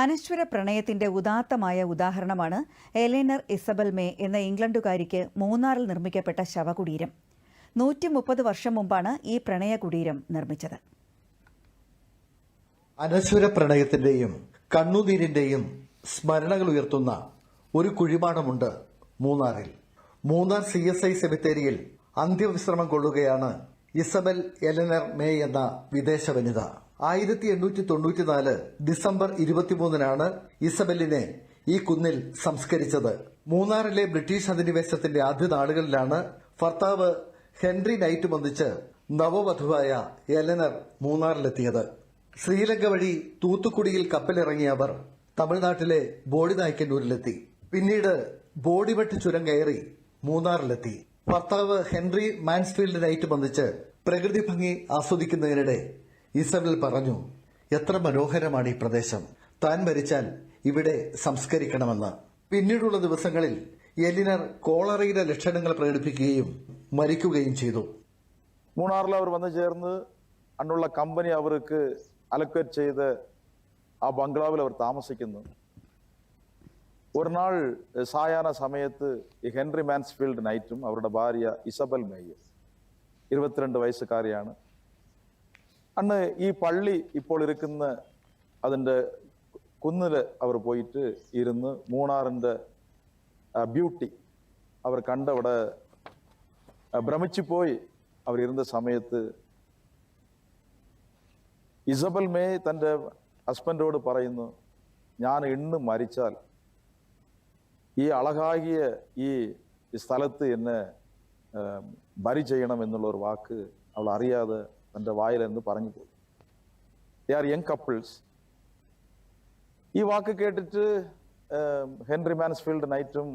അനശ്വര പ്രണയത്തിന്റെ ഉദാത്തമായ ഉദാഹരണമാണ് എലേനർ ഇസബൽ മേ എന്ന ഇംഗ്ലണ്ടുകാരിക്ക് മൂന്നാറിൽ നിർമ്മിക്കപ്പെട്ട ശവകുടീരം. നൂറ്റി മുപ്പത് വർഷം മുമ്പാണ് ഈ പ്രണയ കുടീരം നിർമ്മിച്ചത്. അനശ്വര പ്രണയത്തിന്റെയും കണ്ണുനീരിന്റെയും സ്മരണകൾ ഉയർത്തുന്ന ഒരു കുഴിമാടമുണ്ട് മൂന്നാറിൽ. മൂന്നാർ സി എസ് ഐ സെമിത്തേരിയിൽ അന്ത്യവിശ്രമം കൊള്ളുകയാണ് ഇസബൽ എലനർ മേ എന്ന വിദേശ വനിത. ആയിരത്തി എണ്ണൂറ്റി തൊണ്ണൂറ്റിനാല് ഡിസംബർ ഇരുപത്തിമൂന്നിനാണ് ഇസബലിനെ ഈ കുന്നിൽ സംസ്കരിച്ചത്. മൂന്നാറിലെ ബ്രിട്ടീഷ് അധിനിവേശത്തിന്റെ ആദ്യ നാളുകളിലാണ് ഭർത്താവ് ഹെൻറി നൈറ്റ് ഒന്നിച്ച് നവവധുവായ എലനർ മൂന്നാറിലെത്തിയത്. ശ്രീലങ്ക വഴി തൂത്തുക്കുടിയിൽ കപ്പലിറങ്ങിയ അവർ തമിഴ്നാട്ടിലെ ബോഡിനായ്ക്കന്നൂരിലെത്തി. പിന്നീട് ബോഡിവട്ട് ചുരം കയറി മൂന്നാറിലെത്തി. ഭർത്താവ് ഹെൻറി മാൻസ്ഫീൽഡ് നൈറ്റ് വന്നിച്ച് പ്രകൃതി ഭംഗി ആസ്വദിക്കുന്നതിനിടെ ഇസബൽ പറഞ്ഞു എത്ര മനോഹരമാണ് ഈ പ്രദേശം. താൻ മരിച്ചാൽ ഇവിടെ സംസ്കരിക്കണമെന്ന്. പിന്നീടുള്ള ദിവസങ്ങളിൽ എലിനർ കോളറയുടെ ലക്ഷണങ്ങൾ പ്രകടിപ്പിക്കുകയും മരിക്കുകയും ചെയ്തു. മൂന്നാറിൽ അവർ വന്നു ചേർന്ന് അന്നുള്ള കമ്പനി അവർക്ക് അലക്വേറ്റ് ചെയ്ത് ആ ബംഗ്ലാവിൽ അവർ താമസിക്കുന്നു. ഒരു നാൾ സായാഹ്ന സമയത്ത് ഈ ഹെൻറി മാൻസ്ഫീൽഡ് നൈറ്റും അവരുടെ ഭാര്യ ഇസബൽ മേയർ ഇരുപത്തിരണ്ട് വയസ്സുകാരിയാണ്. അന്ന് ഈ പള്ളി ഇപ്പോൾ ഇരിക്കുന്ന അതിന്റെ കുന്നിൽ അവർ പോയിട്ട് ഇരുന്ന് മൂന്നാറിന്റെ ബ്യൂട്ടി അവർ കണ്ടവിടെ ഭ്രമിച്ചു പോയി അവരിരുന്ന സമയത്ത് ഇസബൽ മേ തന്റെ ഹസ്ബൻഡോട് പറയുന്നു ഞാൻ ഇന്ന് മരിച്ചാൽ ഈ അളകാകിയ ഈ സ്ഥലത്ത് എന്നെ ബരി ചെയ്യണം എന്നുള്ള ഒരു വാക്ക് അവൾ അറിയാതെ തന്റെ വായിലെന്ന് പറഞ്ഞു പോയി. ദേ ആർ യങ് കപ്പിൾസ് ഈ വാക്ക് കേട്ടിട്ട് ഹെൻറി മാൻസ്ഫീൽഡ് നൈറ്റും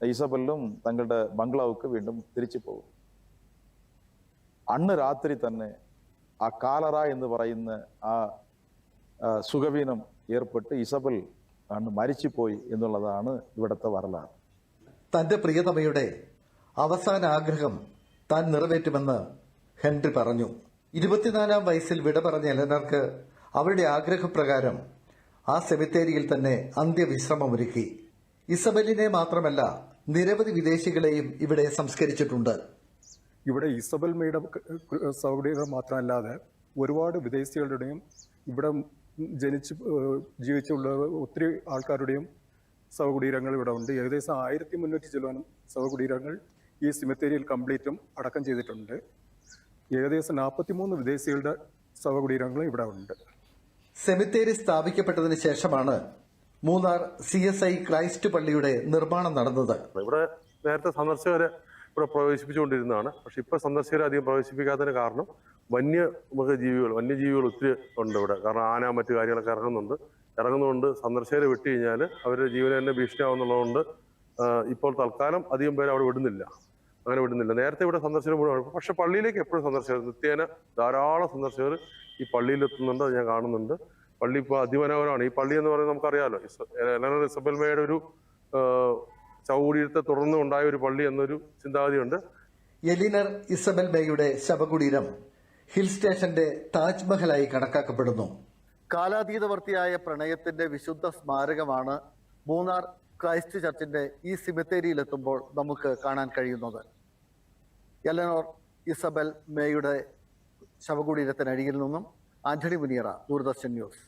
ഇസബലും തങ്ങളുടെ ബംഗ്ലാവുക്ക് വീണ്ടും തിരിച്ചു പോകും. അന്ന് രാത്രി തന്നെ ആ കാലറ എന്ന് പറയുന്ന ആ സുഖവീനം ഏർപ്പെട്ട് ഇസബൽ അന്ന് മരിച്ചുപോയി എന്നുള്ളതാണ് ഇവിടുത്തെ വരലാറ് തന്റെ പ്രിയതമയുടെ അവസാന ആഗ്രഹം താൻ നിറവേറ്റുമെന്ന് ഹെൻറി പറഞ്ഞു. ഇരുപത്തിനാലാം വയസ്സിൽ വിട പറഞ്ഞ എലനർക്ക് അവരുടെ ആഗ്രഹപ്രകാരം ആ സെമിത്തേരിയിൽ തന്നെ അന്ത്യവിശ്രമമൊരുക്കി. ഇസബലിനെ മാത്രമല്ല നിരവധി വിദേശികളെയും ഇവിടെ സംസ്കരിച്ചിട്ടുണ്ട്. ഇവിടെ ഇസബൽ മേയുടെ സൗകര്യങ്ങൾ മാത്രമല്ലാതെ ഒരുപാട് വിദേശികളുടെയും ഇവിടെ ജനിച്ച് ജീവിച്ചുള്ള ഒത്തിരി ആൾക്കാരുടെയും ശവകുടീരങ്ങൾ ഇവിടെ ഉണ്ട്. ഏകദേശം ആയിരത്തി മുന്നൂറ്റി ചിലവനും ശവകുടീരങ്ങൾ ഈ സിമിത്തേരിയിൽ കംപ്ലീറ്റും അടക്കം ചെയ്തിട്ടുണ്ട്. ഏകദേശം നാൽപ്പത്തിമൂന്ന് വിദേശികളുടെ ശവകുടീരങ്ങളും ഇവിടെ ഉണ്ട്. സെമിത്തേരി സ്ഥാപിക്കപ്പെട്ടതിന് ശേഷമാണ് Munnar C S I Christ പള്ളിയുടെ നിർമ്മാണം നടന്നത്. ഇവിടെ നേരത്തെ സന്ദർശകരെ ഇവിടെ പ്രവേശിപ്പിച്ചുകൊണ്ടിരുന്നതാണ്. പക്ഷെ ഇപ്പൊ സന്ദർശകരെ അധികം പ്രവേശിപ്പിക്കാത്തതിന് കാരണം വന്യ മൃഗജീവികൾ വന്യജീവികൾ ഒത്തിരി ഉണ്ട് ഇവിടെ. കാരണം ആന മറ്റു കാര്യങ്ങളൊക്കെ ഇറങ്ങുന്നുണ്ട്. ഇറങ്ങുന്നതുകൊണ്ട് സന്ദർശകരെ വിട്ടു കഴിഞ്ഞാൽ അവരുടെ ജീവനെ തന്നെ ഭീഷണിയാവുന്നുള്ളതുകൊണ്ട് ഇപ്പോൾ തൽക്കാലം അധികം പേര് അവിടെ വിടുന്നില്ല. അങ്ങനെ വിടുന്നില്ല. നേരത്തെ ഇവിടെ സന്ദർശനം മുഴുവൻ പക്ഷെ പള്ളിയിലേക്ക് എപ്പോഴും സന്ദർശകർ നിത്യേന ധാരാളം സന്ദർശകർ ഈ പള്ളിയിൽ എത്തുന്നുണ്ട് അത് ഞാൻ കാണുന്നുണ്ട്. പള്ളി ഇപ്പോൾ അതിമനോഹരമാണ്. ഈ പള്ളി എന്ന് പറയുന്നത് നമുക്കറിയാലോ ഇസ- എലനർ ഇസബൽമയുടെ ഒരു ആ, ചൗകൂടിയത്തെ തുടർന്ന് ഉണ്ടായ ഒരു പള്ളി എന്നൊരു ചിന്താഗതിയുണ്ട്. എലിനർ ഇസബൽ ബേയുടെ ശവകുടീരം ഹിൽ സ്റ്റേഷന്റെ താജ്മഹലായി കണക്കാക്കപ്പെടുന്നു. കാലാതീതവർത്തിയായ പ്രണയത്തിന്റെ വിശുദ്ധ സ്മാരകമാണ് മൂന്നാർ ക്രൈസ്റ്റ് ചർച്ചിന്റെ ഈ സിമിത്തേരിയിലെത്തുമ്പോൾ നമുക്ക് കാണാൻ കഴിയുന്നത്. എലനോർ ഇസബൽ മേയുടെ ശവകുടീരത്തിനരികിൽ നിന്നും ആന്റണി മുനിയറ ദൂരദർശൻ ന്യൂസ്.